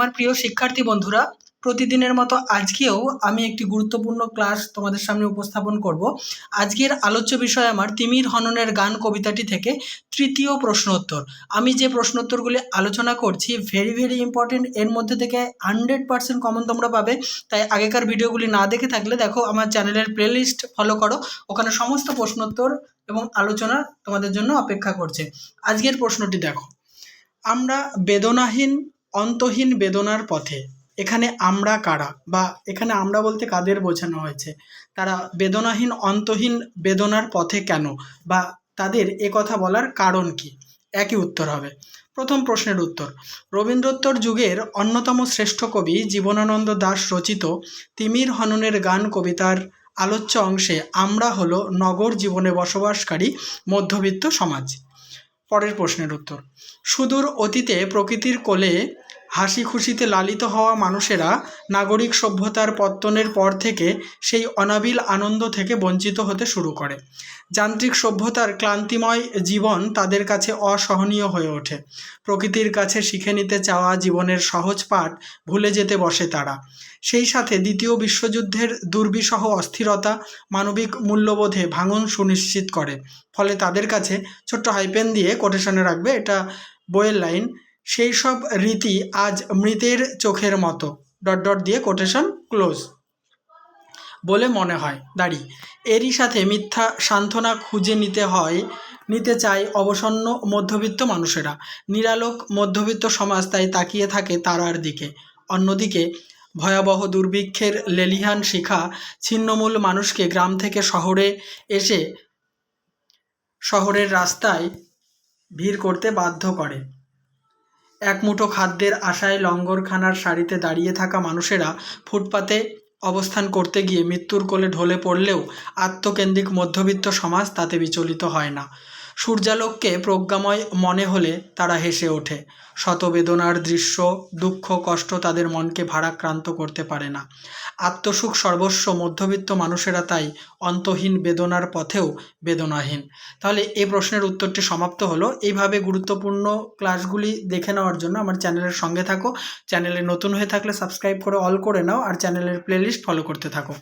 আমার প্রিয় শিক্ষার্থী বন্ধুরা, প্রতিদিনের মতো আজকেও আমি একটি গুরুত্বপূর্ণ ক্লাস তোমাদের সামনে উপস্থাপন করব। আজকের আলোচ্য বিষয় আমার তিমির হননের গান কবিতাটি থেকে তৃতীয় প্রশ্নোত্তর। আমি যে প্রশ্নোত্তরগুলি আলোচনা করছি ভেরি ভেরি ইম্পর্টেন্ট এর মধ্যে থেকে হান্ড্রেড পার্সেন্ট কমন তোমরা পাবে। তাই আগেকার ভিডিওগুলি না দেখে থাকলে দেখো, আমার চ্যানেলের প্লেলিস্ট ফলো করো। ওখানে সমস্ত প্রশ্নোত্তর এবং আলোচনা তোমাদের জন্য অপেক্ষা করছে। আজকের প্রশ্নটি দেখো। আমরা বেদনাহীন অন্তহীন বেদনার পথে। এখানে আমরা কারা বা এখানে আমরা বলতে কাদের বোঝানো হয়েছে? তারা বেদনাহীন, অন্তহীন বেদনার পথে কেন? বা তাদের এ কথা বলার কারণ কি? একই উত্তর হবে। প্রথম প্রশ্নের উত্তর। রবীন্দ্রোত্তর যুগের অন্যতম শ্রেষ্ঠ কবি জীবনানন্দ দাশ রচিত তিমির হননের গান কবিতার আলোচ্য অংশে আমরা হলো নগর জীবনে বসবাসকারী মধ্যবিত্ত সমাজ। পরের প্রশ্নের উত্তর। সুদূর অতীতে প্রকৃতির কোলে হাসি খুশিতে লালিত হওয়া মানুষেরা নাগরিক সভ্যতার পত্তনের পর থেকে সেই অনাবিল আনন্দ থেকে বঞ্চিত হতে শুরু করে। যান্ত্রিক সভ্যতার ক্লান্তিময় জীবন তাদের কাছে অসহনীয় হয়ে ওঠে। প্রকৃতির কাছে শিখে নিতে চাওয়া জীবনের সহজ পাঠ ভুলে যেতে বসে তারা। সেই সাথে দ্বিতীয় বিশ্বযুদ্ধের দুর্বিষহ অস্থিরতা মানবিক মূল্যবোধে ভাঙন সুনিশ্চিত করে। ফলে তাদের কাছে ছোট্ট হাইপেন দিয়ে কোটেশনে রাখবে, এটা বইয়ের লাইন সেই সব রীতি আজ মৃতের চোখের মতো। ডট ডট দিয়ে কোটেশন ক্লোজ বলে মনে হয়, দাঁড়ি। এরই সাথে মিথ্যা সান্ত্বনা খুঁজে নিতে হয়, নিতে চায় অবসন্ন মধ্যবিত্ত মানুষেরা। নিরালোক মধ্যবিত্ত সমাজ তাই তাকিয়ে থাকে তারার দিকে। অন্যদিকে, ভয়াবহ দুর্ভিক্ষের লেলিহান শিখা ছিন্নমূল মানুষকে গ্রাম থেকে শহরে এসে শহরের রাস্তায় ভিড় করতে বাধ্য করে। এক মুঠো খাদ্যের আশায় লঙ্গরখানার সারিতে দাঁড়িয়ে থাকা মানুষেরা ফুটপাতে অবস্থান করতে গিয়ে মৃত্যুর কোলে ঢলে পড়লেও আত্মকেন্দ্রিক মধ্যবিত্ত সমাজ তাতে বিচলিত হয় না। সূর্যালোককে প্রজ্ঞাময় মনে হলে তারা হেসে ওঠে। শত বেদনার দৃশ্য, দুঃখ, কষ্ট তাদের মনকে ভারাক্রান্ত করতে পারে না। আত্মসুখ সর্বস্ব মধ্যবিত্ত মানুষেরা তাই অন্তহীন বেদনার পথেও বেদনাহীন। তাহলে এই প্রশ্নের উত্তরটি সমাপ্ত হলো। এইভাবে গুরুত্বপূর্ণ ক্লাসগুলি দেখে নেওয়ার জন্য আমার চ্যানেলের সঙ্গে থাকো। চ্যানেলে নতুন হয়ে থাকলে সাবস্ক্রাইব করে অল করে নাও আর চ্যানেলের প্লেলিস্ট ফলো করতে থাকো।